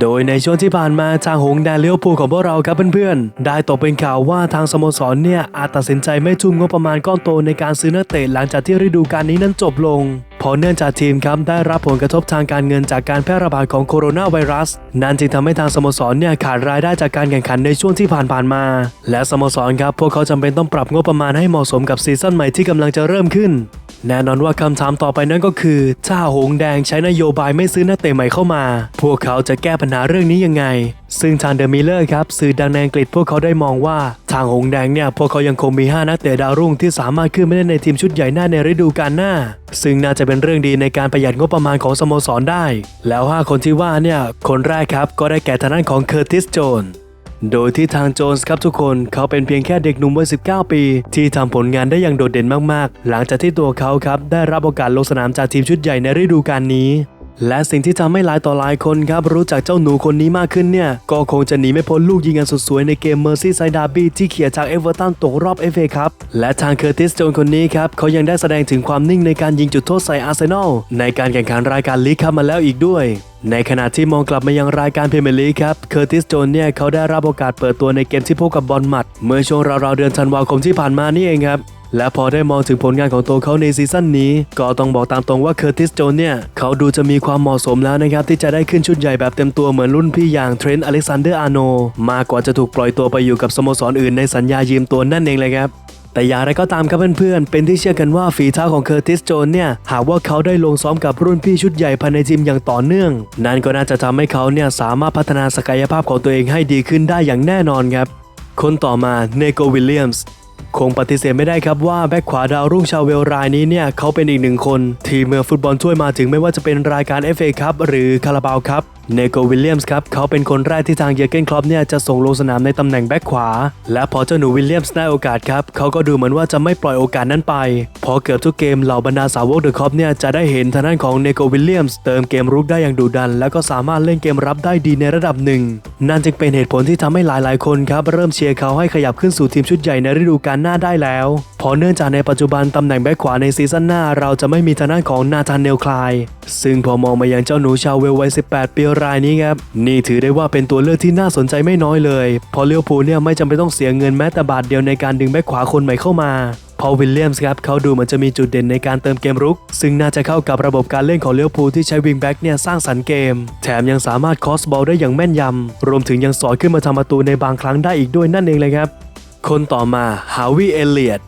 โดยในช่วงที่ผ่านมาทางหงแดนเลี้ยวภูของพวกเราครับเพื่อนๆ ได้ตกเป็นข่าวว่าทางสโมสรเนี่ยอาจตัดสินใจไม่ทุ่มงบประมาณก้อนโตในการซื้อนักเตะหลังจากที่ฤดูกาลนี้นั้นจบลงเพราะเนื่องจากทีมครับได้รับผลกระทบทางการเงินจากการแพร่ระบาดของโคโรนาไวรัส นั่นจึงทำให้ทางสโมสรเนี่ยขาดรายได้จากการแข่งขันในช่วงที่ผ่านๆมา และสโมสรครับพวกเขาจำเป็นต้องปรับงบประมาณให้เหมาะสมกับซีซั่นใหม่ที่กำลังจะเริ่มขึ้น แน่นอนว่าคำถามต่อไปนั่นก็คือ ถ้าหงแดงใช้นโยบายไม่ซื้อนักเตะใหม่เข้ามา พวกเขาจะแก้ปัญหาเรื่องนี้ยังไง ซึ่งทางเดอะมิลเลอร์ครับสื่อดังในอังกฤษพวกเขาได้มองว่า ทางหงแดงเนี่ยพวกเขายังคงมี 5 นักเตะดาวรุ่งที่สามารถขึ้นมาเล่นในทีมชุดใหญ่หน้าในฤดูกาลหน้า ซึ่งน่าจะเป็นเรื่องดีในการประหยัดงบประมาณของสโมสรได้ แล้ว 5 คนที่ว่าเนี่ยคนแรกครับก็ได้แก่ทางด้านของเคอร์ติสโจน โดยที่ทางโจนส์ครับทุกคนเขาเป็นเพียงแค่เด็กหนุ่มวัย 19 ปี ที่ทำผลงานได้อย่างโดดเด่นมากๆ หลังจากที่ตัวเขาครับได้รับโอกาสลงสนามจากทีมชุดใหญ่ในฤดูกาลนี้ และสิ่งที่ทำให้หลายต่อหลายคนครับรู้จักเจ้าหนูคนนี้มากขึ้นเนี่ย ก็คงจะหนีไม่พ้นลูกยิงอันสุดสวยในเกมเมอร์ซี่ไซด์ดาร์บี้ที่เขี่ยจากเอเวอร์ตันตกรอบเอฟเอครับ และทางเคอร์ติสโจนคนนี้ครับเขายังได้แสดงถึงความนิ่งในการยิงจุดโทษใส่อาร์เซนอลในการแข่งขันรายการลีกครับมาแล้วอีกด้วยในขณะที่มองกลับมายังรายการพรีเมียร์ลีกครับ เคอร์ติสโจนเนี่ยเขาได้รับโอกาสเปิดตัวในเกมที่พบกับบอลหมัด เมื่อช่วงราวๆเดือนธันวาคมที่ผ่านมานี่เองครับ และพอได้มองถึงผลงานของตัวเขาในซีซั่นนี้ ก็ต้องบอกตามตรงว่าเคอร์ติสโจนเนี่ยเขาดูจะมีความเหมาะสมแล้วนะครับที่จะได้ขึ้นชุดใหญ่แบบเต็มตัวเหมือนรุ่นพี่อย่างเทรนต์อเล็กซานเดอร์อาร์โนมากกว่าจะถูกปล่อยตัวไปอยู่กับสโมสรอื่นในสัญญายืมตัวนั่นเองเลยครับแต่อย่างไรก็ตามครับเพื่อนๆ เป็นที่เชื่อกันว่าฝีเท้าของเคอร์ติสโจนเนี่ย หากว่าเขาได้ลงซ้อมกับรุ่นพี่ชุดใหญ่ภายในทีมอย่างต่อเนื่อง นั่นก็น่าจะทำให้เขาเนี่ยสามารถพัฒนาศักยภาพของตัวเองให้ดีขึ้นได้อย่างแน่นอนครับ คนต่อมาเนโกวิลเลียมส์ คงปฏิเสธไม่ได้ครับว่าแบ็คขวาดาวรุ่งชาวเวลรายนี้เนี่ยเขาเป็นอีกหนึ่งคน ที่เมื่อฟุตบอลช่วยมาถึงไม่ว่าจะเป็นรายการ FA ครับหรือคาราบาวครับ เนโกวิลเลียมส์ครับเขาเป็นคนแรกที่ทางเยอร์เกนคลอปเนี่ยจะส่งลงสนามในตำแหน่งแบ็คขวา และพอเจ้าหนูวิลเลียมส์ได้โอกาสครับเขาก็ดูเหมือนว่าจะไม่ปล่อยโอกาสนั้นไป พอเกือบทุกเกมเหล่าบรรดาสาวกเดอะคอปเนี่ยจะได้เห็นทางด้านของเนโกวิลเลียมส์เติมเกมรุกได้อย่างดุดัน แล้วก็สามารถเล่นเกมรับได้ดีในระดับหนึ่งนั่นจึงเป็นเหตุผลที่ทำให้หลายๆ คนครับเริ่มเชียร์เขาให้ขยับขึ้นสู่ทีมชุดใหญ่ในฤดูกาลหน้าได้แล้ว เพราะเนื่องจากในปัจจุบันตำแหน่งแบ็คขวาในซีซั่นหน้า เราจะไม่มีทางด้านของนาธานเนลคลาย ซึ่งพอมองมายังเจ้าหนูชาวเวลวัย 18 ปีรายนี้ครับ นี่ถือได้ว่าเป็นตัวเลือกที่น่าสนใจไม่น้อยเลยเพราะเลี้ยวภูเนี่ยไม่จำเป็นต้องเสียเงินแม้แต่บาทเดียวในการดึงแบ็คขวาคนใหม่เข้ามาพอวิลเลียมส์ครับเขาดูเหมือนจะมีจุดเด่นในการเติมเกมรุก ซึ่งน่าจะเข้ากับระบบการเล่นของเลี้ยวภูที่ใช้วิงแบ็กเนี่ยสร้างสรรค์เกม แถมยังสามารถคอสบอลได้อย่างแม่นยำ รวมถึงยังสอนขึ้นมาทำประตูในบางครั้งได้อีกด้วยนั่นเองเลยครับ คนต่อมาฮาวิเอเลียต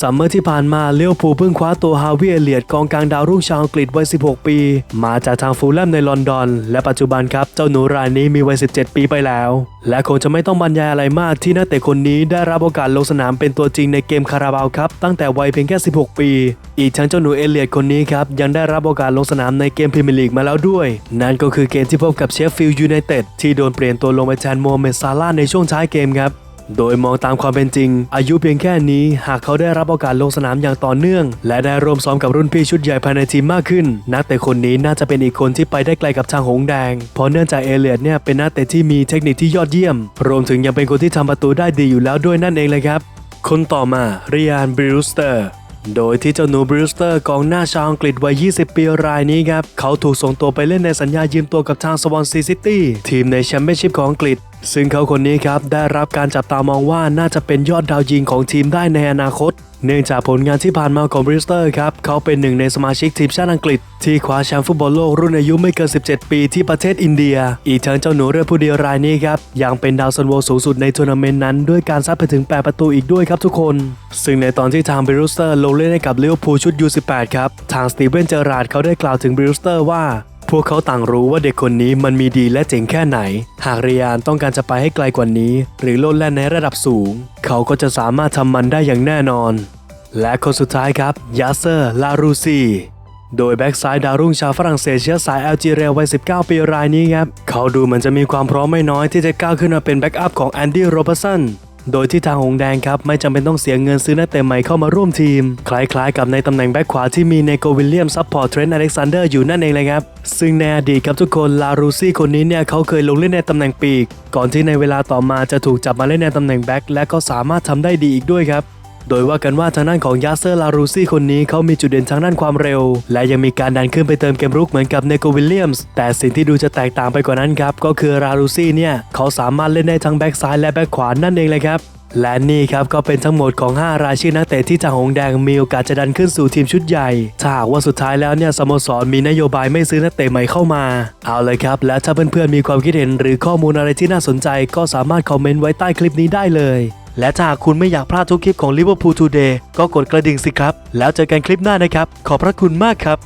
ซัมเมอร์ที่ผ่านมาเลี้ยวภูเพิ่งคว้าตัวฮาวิเอเลียตกองกลางดาวรุ่งชาวอังกฤษวัย 16 ปี มาจากทางฟูลแลมในลอนดอน และปัจจุบันครับ เจ้าหนูรายนี้มีวัย 17 ปีไปแล้ว และคงจะไม่ต้องบรรยายอะไรมากที่นักเตะคนนี้ได้รับโอกาสลงสนามเป็นตัวจริงในเกมคาราบาวครับตั้งแต่วัยเพียงแค่ 16 ปี อีกทั้งเจ้าหนูเอเลียตคนนี้ครับยังได้รับโอกาสลงสนามในเกมพรีเมียร์ลีกมาแล้วด้วย นั่นก็คือเกมที่พบกับเชฟฟิลด์ยูไนเต็ดที่โดนเปลี่ยนตัวลงไปแทนโมเม็ดซาลาในช่วงท้ายเกมครับ โดยมองตามความเป็นจริง อายุเพียงแค่นี้หากเขาได้รับโอกาสลงสนามอย่างต่อเนื่อง และได้ร่วมซ้อมกับรุ่นพี่ชุดใหญ่ภายในทีมมากขึ้น นักเตะคนนี้น่าจะเป็นอีกคนที่ไปได้ไกลกับทางหงส์แดง เพราะเนื่องจากเอเลียดเนี่ยเป็นนักเตะที่มีเทคนิคที่ยอดเยี่ยม รวมถึงยังเป็นคนที่ทำประตูได้ดีอยู่แล้วด้วยนั่นเองเลยครับ คนต่อมาเรียนบรูสเตอร์โดยที่เจ้าหนูบรูสเตอร์กองหน้าชาวอังกฤษวัย 20 ปีรายนี้ครับ เขาถูกส่งตัวไปเล่นในสัญญายืมตัวกับทางสวอนซีซิตี้ทีมในแชมเปี้ยนชิพของอังกฤษ ซึ่งเขาคนนี้ครับได้รับการจับตามองว่าน่าจะเป็นยอดดาวยิงของทีมได้ในอนาคต เนื่องจากผลงานที่ผ่านมาของบริสเตอร์ครับ เขาเป็นหนึ่งในสมาชิกทีมชาติอังกฤษ ที่คว้าแชมป์ฟุตบอลโลกรุ่นอายุไม่เกิน 17 ปีที่ประเทศอินเดีย อีกทั้งเจ้าหนูเรือผู้เดียวรายนี้ครับยังเป็นดาวซันโวสูงสุดในทัวร์นาเมนต์นั้นด้วยการซัดไปถึง 8 ประตูอีกด้วยครับทุกคน ซึ่งในตอนที่ทางบริสเตอร์ลงเล่นให้กับลิเวอร์พูชุด U18 ครับทางสตีเวนเจอราร์ดเขาได้กล่าวถึงบริสเตอร์ว่า พวกเขาต่างรู้ว่าเด็กคนนี้มันมีดีและเจ๋งแค่ไหน หากเรียนต้องการจะไปให้ไกลกว่านี้ หรือโลดแล่นในระดับสูง เขาก็จะสามารถทำมันได้อย่างแน่นอน และคนสุดท้ายครับยาเซอร์ลารูซีโดยแบ็กซ้ายดาวรุ่งชาวฝรั่งเศสเชื้อสายแอลจีเรียวัย 19 ปีรายนี้ครับ เขาดูเหมือนจะมีความพร้อมไม่น้อยที่จะก้าวขึ้นมาเป็นแบ็กอัพของแอนดี้โรเบสัน โดยที่ทางหงแดงครับไม่จำเป็นต้องเสียเงินซื้อนักเตะใหม่เข้ามาร่วมทีม คล้ายๆกับในตำแหน่งแบ็คขวาที่มีเนโกวิลเลียมซัพพอร์ตเทรนต์อเล็กซานเดอร์อยู่นั่นเองเลยครับ ซึ่งในอดีตครับทุกคนลารูซี่คนนี้เนี่ยเขาเคยลงเล่นในตำแหน่งปีก ก่อนที่ในเวลาต่อมาจะถูกจับมาเล่นในตำแหน่งแบ็คและก็สามารถทำได้ดีอีกด้วยครับ โดยว่ากันว่าทางด้านของยาเซอร์ลารูซี่คนนี้เขามีจุดเด่นทางด้านความเร็ว และยังมีการดันขึ้นไปเติมเกมรุกเหมือนกับเนโกวิลเลียมส์แต่สิ่งที่ดูจะแตกต่างไปกว่านั้นครับก็คือลารูซี่เนี่ยเขาสามารถเล่นได้ทั้งแบ็กซ้ายและแบ็กขวานั่นเองเลยครับและนี่ครับก็เป็นทั้งหมดของ 5 รายชื่อนักเตะที่จางหงแดงมีโอกาสจะดันขึ้นสู่ทีมชุดใหญ่ ถ้าหากว่าสุดท้ายแล้วเนี่ยสโมสรมีนโยบายไม่ซื้อนักเตะใหม่เข้ามา เอาเลยครับ และถ้าเพื่อนๆมีความคิดเห็นหรือข้อมูลอะไรที่น่าสนใจ ก็สามารถคอมเมนต์ไว้ใต้คลิปนี้ได้เลย และถ้าคุณไม่อยากพลาดทุกคลิปของ Liverpool Today ก็กดกระดิ่งสิครับ แล้วเจอกันคลิปหน้านะครับ ขอบพระคุณมากครับ